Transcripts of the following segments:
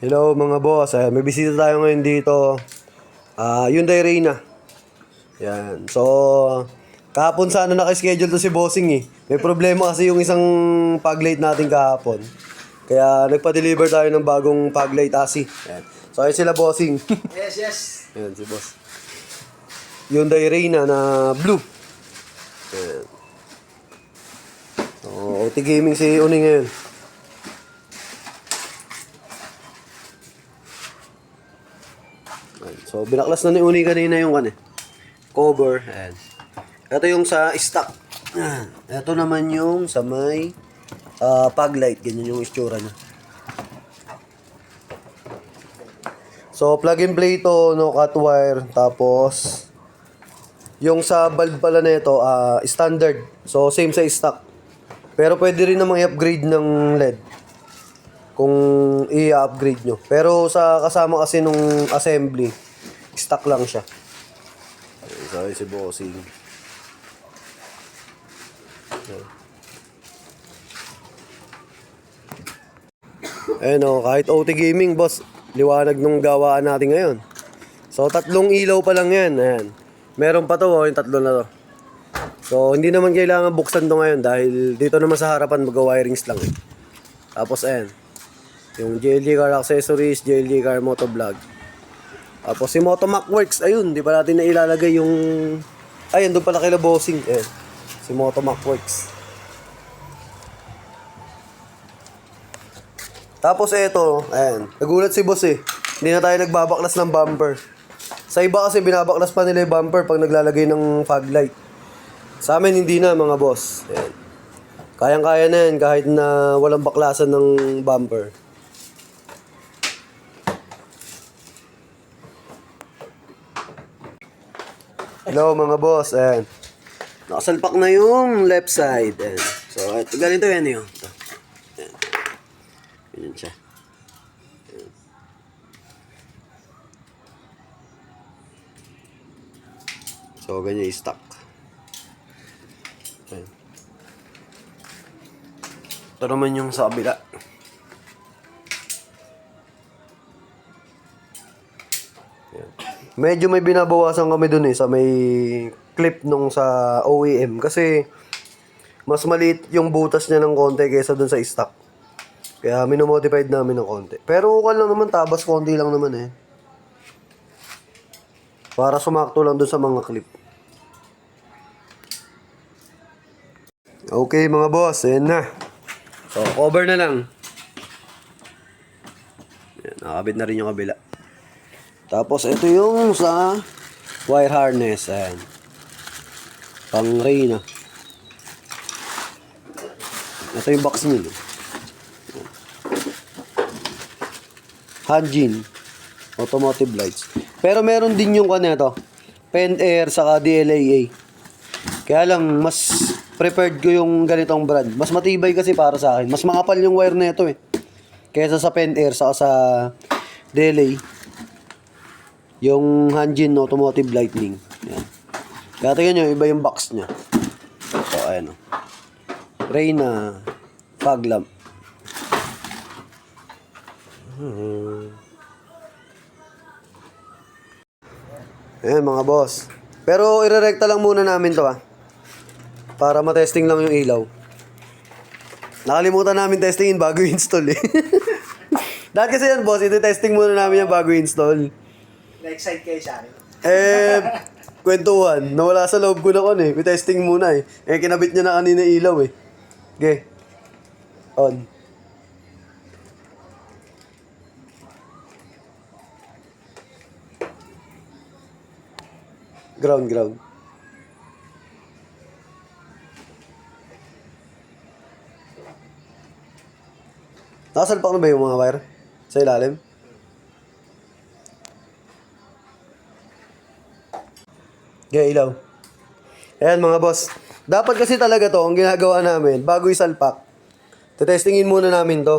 Hello mga boss, Ayan, may bisita tayo ngayon dito. Ah, Hyundai Reyna. Yan. So, kahapon sana naka-schedule to si Bossing eh. May problema kasi yung isang paglight natin kahapon. Kaya nagpa-deliver tayo ng bagong paglight asi. Yan. So, ayun sila Bossing. Yes, yes. Yan si boss. Hyundai Reyna na blue. Yan. So, OT Gaming si Uni ngayon. So, binaklas na ni Uni kanina yung ano, cover. Ayan. Ito yung sa stock. Ito naman yung sa may ah, paglight. Ganyan yung istura niya. So, plug and play to, no cut wire. Tapos, yung sa bulb pala na ito, ah, standard. So, same sa stock. Pero pwede rin namang i-upgrade ng LED. Kung i-upgrade nyo. Pero sa kasama kasi nung assembly, stock lang siya. Sorry si Bossing. Ayun o, kahit OT Gaming, boss, liwanag nung gawaan natin ngayon. So, tatlong ilaw pa lang yan. Ayan. Meron pa to, oh, yung tatlo na to. So, hindi naman kailangan buksan to ngayon dahil dito naman sa harapan mag-wirings lang eh. Tapos, ayan. Yung JLG Car Accessories, JLG Car Motovlog. Tapos, si Motomac Works, ayun, di pa natin na ilalagay yung... Ayun, doon pala kila bossing. Ayan. Si Motomac Works. Tapos eto, ayan, nagulat si boss eh. Hindi na tayo nagbabaklas ng bumper. Sa iba kasi binabaklas pa nila yung bumper pag naglalagay ng fog light. Sa amin hindi na mga boss. Ayan. Kayang-kaya na yan kahit na walang baklasan ng bumper. Hello mga boss, ayan. Nakasalpak na yung left side. Ayan. So, ito, ganito yan yun. Ito. Ayan. Ganyan siya. So, ganyan yung stock. Ayan. Ito naman yung sa kabila. Medyo may binabawasan kami dun eh sa may clip nung sa OEM kasi mas maliit yung butas niya ng konti kaysa dun sa stock. Kaya minomodified namin ng konti. Pero ukal lang naman, tabas konti lang naman eh. Para sumakto lang dun sa mga clip. Okay mga boss, ayan na. So, cover na lang. Ayan, nakabit na rin yung kabila. Tapos, ito yung sa wire harness. Ayan. Pang Reyna. Ito yung box niyo. Hanjin. Automotive lights. Pero meron din yung kanito. Pen Air saka DLAA. Kaya lang, mas preferred ko yung ganitong brand. Mas matibay kasi para sa akin. Mas makapal yung wire nito eh. Kaysa sa Pen Air saka sa DLA. Yung Hanjin Automotive Lightning. Yan. Kaya tingnan nyo, iba yung box niya. So, ayan o. Reyna fog lamp. Hmm. Ayan mga boss. Pero irerekta lang muna namin to ah. Para matesting lang yung ilaw. Nakalimutan namin testingin bago install eh. Dahil kasi yan boss, iti-testing muna namin yan bago install. Na-excite kayo sa akin. Eh, kwentuhan. Nawala sa loob ko na kon eh. May testing muna eh. Eh, kinabit niya na kanina ilaw eh. Okay. On. Ground, ground. Nakasalpak na ba yung mga wire? Sa ilalim? Okay, ilaw. Ayan mga boss. Dapat kasi talaga to, ang ginagawa namin, bago isalpak, tetestingin muna namin to.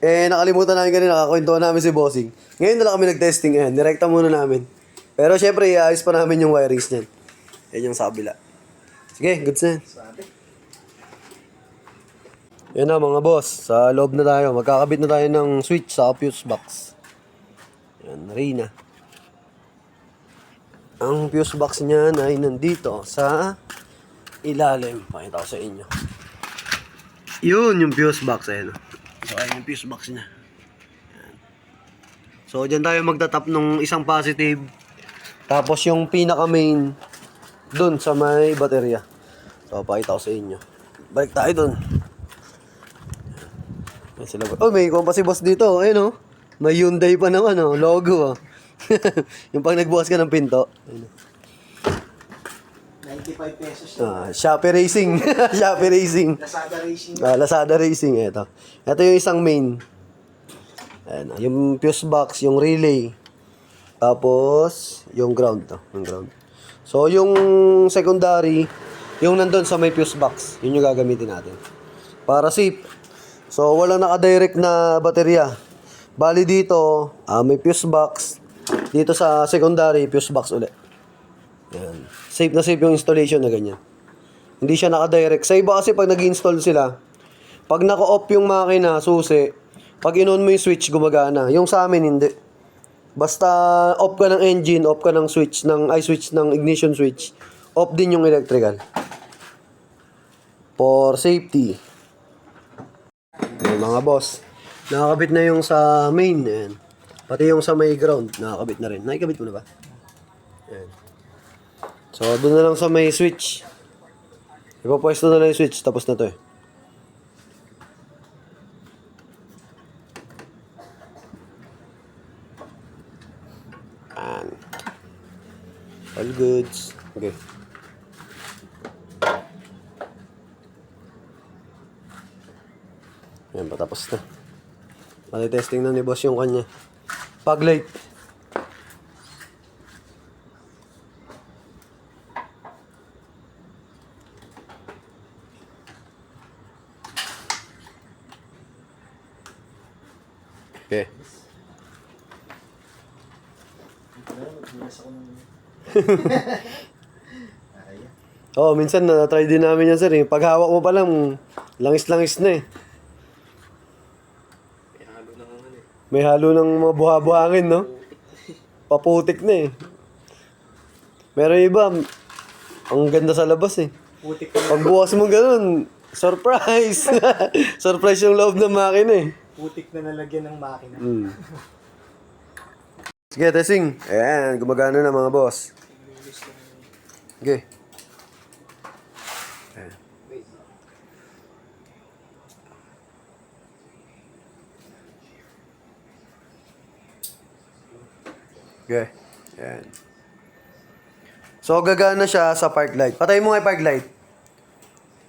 Eh, nakalimutan namin kanina, nakakwentuhan namin si Bossing. Ngayon na lang kami nag-testing, ayan, direkta muna namin. Pero syempre, iayos pa namin yung wirings niyan. Yan yung sa. Sige, goods na yan. Na mga boss, sa loob na tayo. Magkakabit na tayo ng switch sa fuse box. Yan, Reyna. Ang fuse box niyan ay nandito sa ilalim. Pakita ko sa inyo. Yun yung fuse box. Ayun. So, ayun yung fuse box niya. So, dyan tayo magtatap nung isang positive. Tapos yung pinaka main dun sa may baterya. So, pakita ko sa inyo. Balik tayo. Yan sila. Oh, may ikon pa si boss dito. Ayun oh. May Hyundai pa naman oh. Logo oh. yung pag nagbukas ka ng pinto. Ayun, oh. 95 pesos na. Ah, Shopee Racing. Shopee Racing. Lazada Racing. Ah, Lazada Racing. Ito. Ito yung isang main. Ayan, ah, yung fuse box, yung relay. Tapos, yung ground to. Yung ground. So, yung secondary, yung nandun sa may fuse box, yun yung gagamitin natin. Para safe. So, walang naka-direct na baterya. Bali dito, ah, may fuse box. Dito sa secondary, fuse box ulit. Yan. Safe na safe yung installation na ganyan. Hindi siya naka-direct. Sa iba kasi pag nag install sila, pag naka-off yung makina, susi, pag in-on mo yung switch, gumagana. Yung sa amin, hindi. Basta off ka ng engine, off ka ng switch, ng ay switch ng ignition switch, off din yung electrical. For safety. Yung mga boss. Nakakabit na yung sa main. Yan. Pati yung sa may ground, nakakabit na rin. Nakikabit mo na ba? Yan. So, doon na lang sa may switch. Ipapwesto na lang yung switch, tapos na to eh. Yan. All goods. Okay. Yan, patapos na. Pati testing na ni boss yung kanya. Pag light. Okay. Oh, minsan na-try din namin yan sir eh. Pag hawak mo pa lang, langis-langis na eh. May halo ng mga buha-buhangin, no? Paputik na eh. Meron iba, ang ganda sa labas eh. putik na, Pag bukas mo ganun, surprise! surprise yung loob ng makina eh. putik na nalagyan ng makina. Mm. Sige, testing. Ayan, gumagana na mga boss. Okay. Okay. Ayan. So, gagana siya sa park light. Patay mo nga yung park light.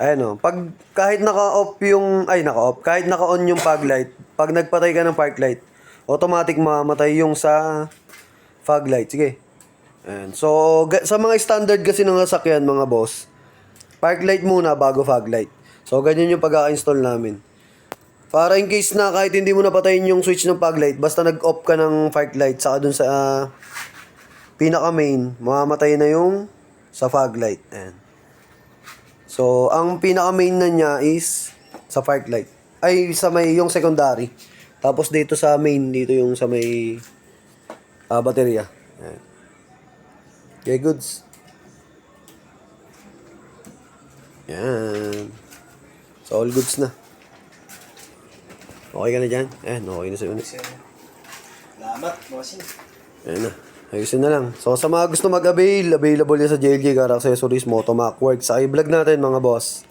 Ayan o. Pag kahit naka-off yung, ay naka-off, kahit naka-on yung fog light, pag nagpatay ka ng park light, automatic mamatay yung sa fog light. Sige. Ayan. So, sa mga standard kasi ng sasakyan, mga boss, park light muna bago fog light. So, ganyan yung pag-install namin. Para in case na kahit hindi mo napatayin yung switch ng fog light, basta nag-off ka ng fog light, saka dun sa ah, pinaka main, mamamatay na yung sa fog light. Ayan. So, ang pinaka main na niya is sa fog light. Ay, sa may yung secondary. Tapos dito sa main, dito yung sa may ah, baterya. Okay, goods. Yan. So, all goods na. Okay ka na dyan? Ayan, okay na sa unit. Salamat, bossing. Ayan na. Ayusin na lang. So, sa mga gusto mag-avail, available yan sa JLG Car Accessories Motomac Works. Sa i-vlog natin, mga boss.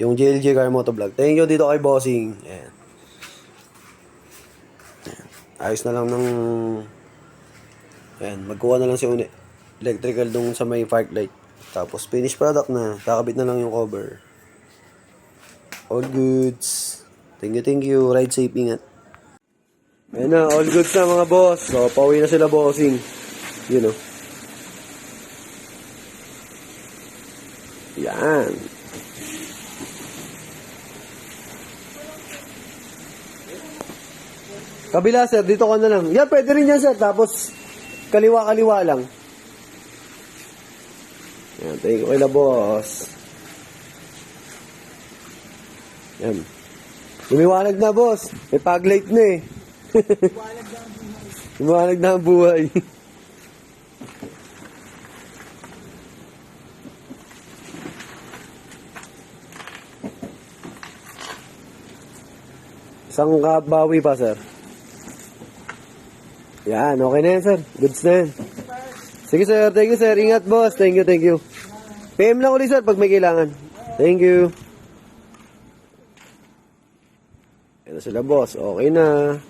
Yung JLG Car Motovlog. Thank you dito kay Bossing. Ayan. Ayan. Ayos na lang ng... Ayan, magkuha na lang si Uni. Electrical dong sa may park light. Tapos, finished product na. Kakabit na lang yung cover. All goods. Thank you, thank you. Ride safe, ingat. Ayan na, all goods na mga boss. So, pauwi na sila bossing. You know. Yan. Kabila sir, dito ka na lang. Yan, pwede rin yan sir. Tapos, kaliwa-kaliwa lang. Yan, thank you kay la boss. Yan. Lumiwanag na, boss. May paglight na eh. Lumiwanag na ang buhay. Isang kabawi pa, sir. Yan, okay na yan, sir. Goods na yan. Sige, sir. Thank you, sir. Ingat, boss. Thank you, thank you. PM lang ulit, sir, pag may kailangan. Thank you. Yan na sila, boss. Okay na.